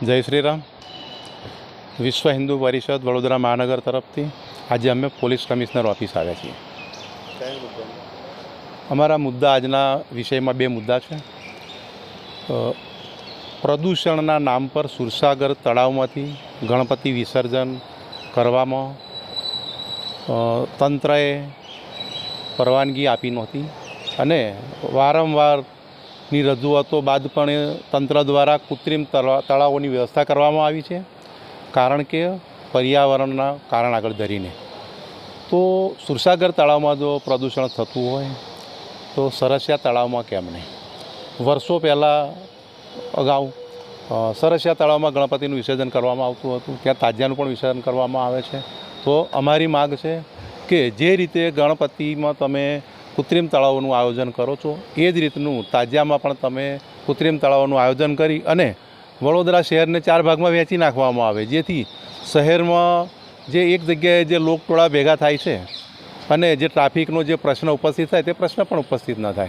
જય શ્રી રામ વિશ્વ હિન્દુ પરિષદ વડોદરા મહાનગર તરફથી આજે અમે પોલીસ કમિશનર ઓફિસ આવ્યા છીએ. અમારા મુદ્દા આજના વિષયમાં બે મુદ્દા છે. પ્રદૂષણના નામ પર સુરસાગર તળાવમાંથી ગણપતિ વિસર્જન કરવામાં તંત્રએ પરવાનગી આપી નહોતી અને વારંવારની રજૂઆતો બાદ પણ તંત્ર દ્વારા કૃત્રિમ તળા- તળાવોની વ્યવસ્થા કરવામાં આવી છે, કારણ કે પર્યાવરણના કારણ આગળ ધરીને. તો સુરસાગર તળાવમાં જો પ્રદૂષણ થતું હોય, તો સરસિયા તળાવમાં કેમ નહીં? વર્ષો પહેલાં અગાઉ સરસિયા તળાવમાં ગણપતિનું વિસર્જન કરવામાં આવતું હતું, ત્યાં તાજિયાનું પણ વિસર્જન કરવામાં આવે છે. તો અમારી માગ છે કે જે રીતે ગણપતિમાં તમે કૃત્રિમ તળાવોનું આયોજન કરો છો. એ જ રીતનું તાજિયામાં પણ તમે કૃત્રિમ તળાવોનું આયોજન કરી અને વડોદરા શહેરને ચાર ભાગમાં વહેંચી નાખવામાં આવે, જેથી શહેરમાં જે એક જગ્યાએ જે લોકટોળા ભેગા થાય છે અને જે ટ્રાફિકનો જે પ્રશ્ન ઉપસ્થિત થાય, તે પ્રશ્ન પણ ઉપસ્થિત ન થાય.